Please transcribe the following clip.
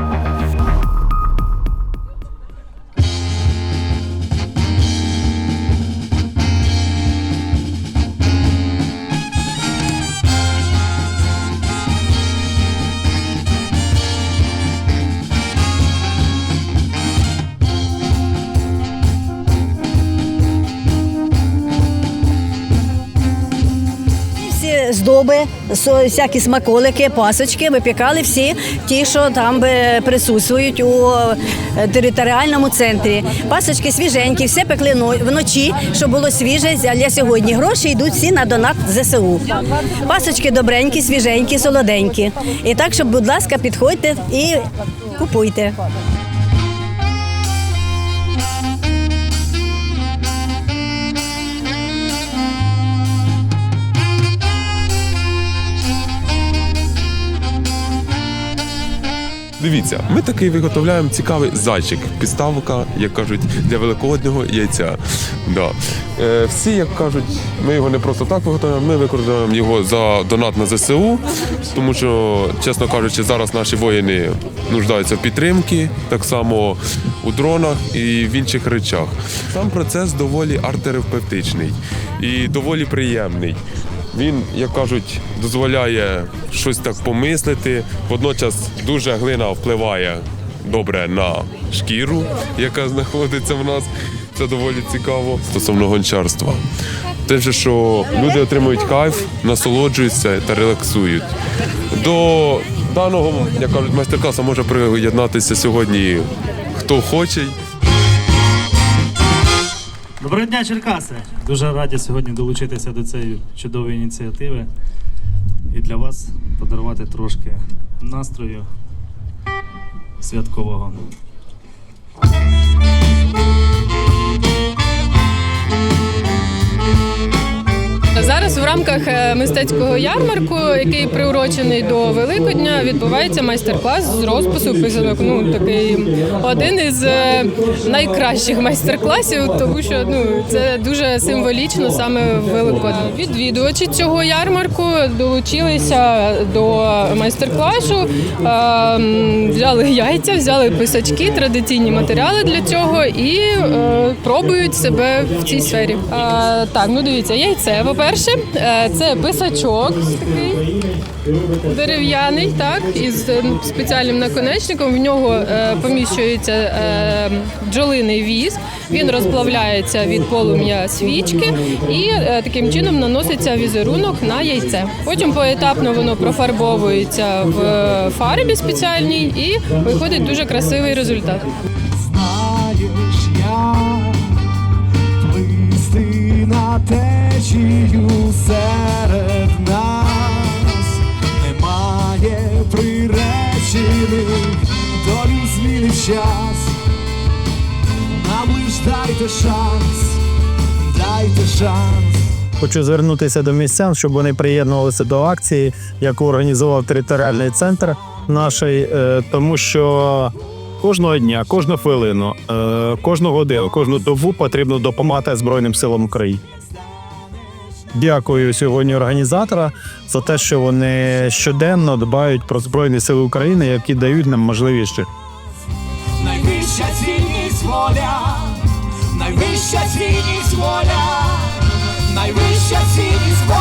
Всі здоби, всякі смаколики, пасочки випікали всі ті, що там присутствують у е, територіальному центрі. Пасочки свіженькі, все пекли но- вночі, щоб було свіже. А сьогодні гроші йдуть всі на донат ЗСУ. Пасочки добренькі, свіженькі, солоденькі. І так, щоб, будь ласка, підходьте і купуйте. Дивіться, ми такий виготовляємо цікавий зайчик, підставка, як кажуть, для великоднього яйця. Да. Е, всі, як кажуть, ми його не просто так виготовляємо, ми використовуємо його за донат на ЗСУ, тому що, чесно кажучи, зараз наші воїни нуждаються в підтримці, так само у дронах і в інших речах. Сам процес доволі арт-терапевтичний і доволі приємний. Він, як кажуть, дозволяє щось так помислити. Водночас дуже глина впливає добре на шкіру, яка знаходиться в нас. Це доволі цікаво стосовно гончарства. Те, що люди отримують кайф, насолоджуються та релаксують. До даного, як кажуть, майстер-класу може приєднатися сьогодні хто хоче. Доброго дня, Черкаси! Дуже раді сьогодні долучитися до цієї чудової ініціативи і для вас подарувати трошки настрою святкового. Зараз в рамках е, мистецького ярмарку, який приурочений до Великодня, відбувається майстер-клас з розпису писанок. Ну такий один із е, найкращих майстер-класів, тому що ну це дуже символічно саме в Великодень. Відвідувачі цього ярмарку долучилися до майстер-класу, е, взяли яйця, взяли писачки, традиційні матеріали для цього і пробують себе в цій сфері. Так, ну дивіться, яйце, по-перше, е, це писачок такий дерев'яний, так, із е, спеціальним наконечником. В нього е, поміщується бджолиний віз, він розплавляється від полум'я свічки і таким чином наноситься візерунок на яйце. Потім поетапно воно профарбовується в фарбі спеціальній і виходить дуже красивий результат. Знаєш, як приречених, долю змінив час. Нам лиш дайте шанс, дайте шанс. Хочу звернутися до містян, щоб вони приєднувалися до акції, яку організував територіальний центр нашої, е, тому що кожного дня, кожну хвилину, е, кожну годину, кожну добу потрібно допомагати Збройним силам України. Дякую сьогодні організатора за те, що вони щоденно дбають про Збройні Сили України, які дають нам можливість. Найвища цінність воля, найвища цінність воля, найвища цінність воля.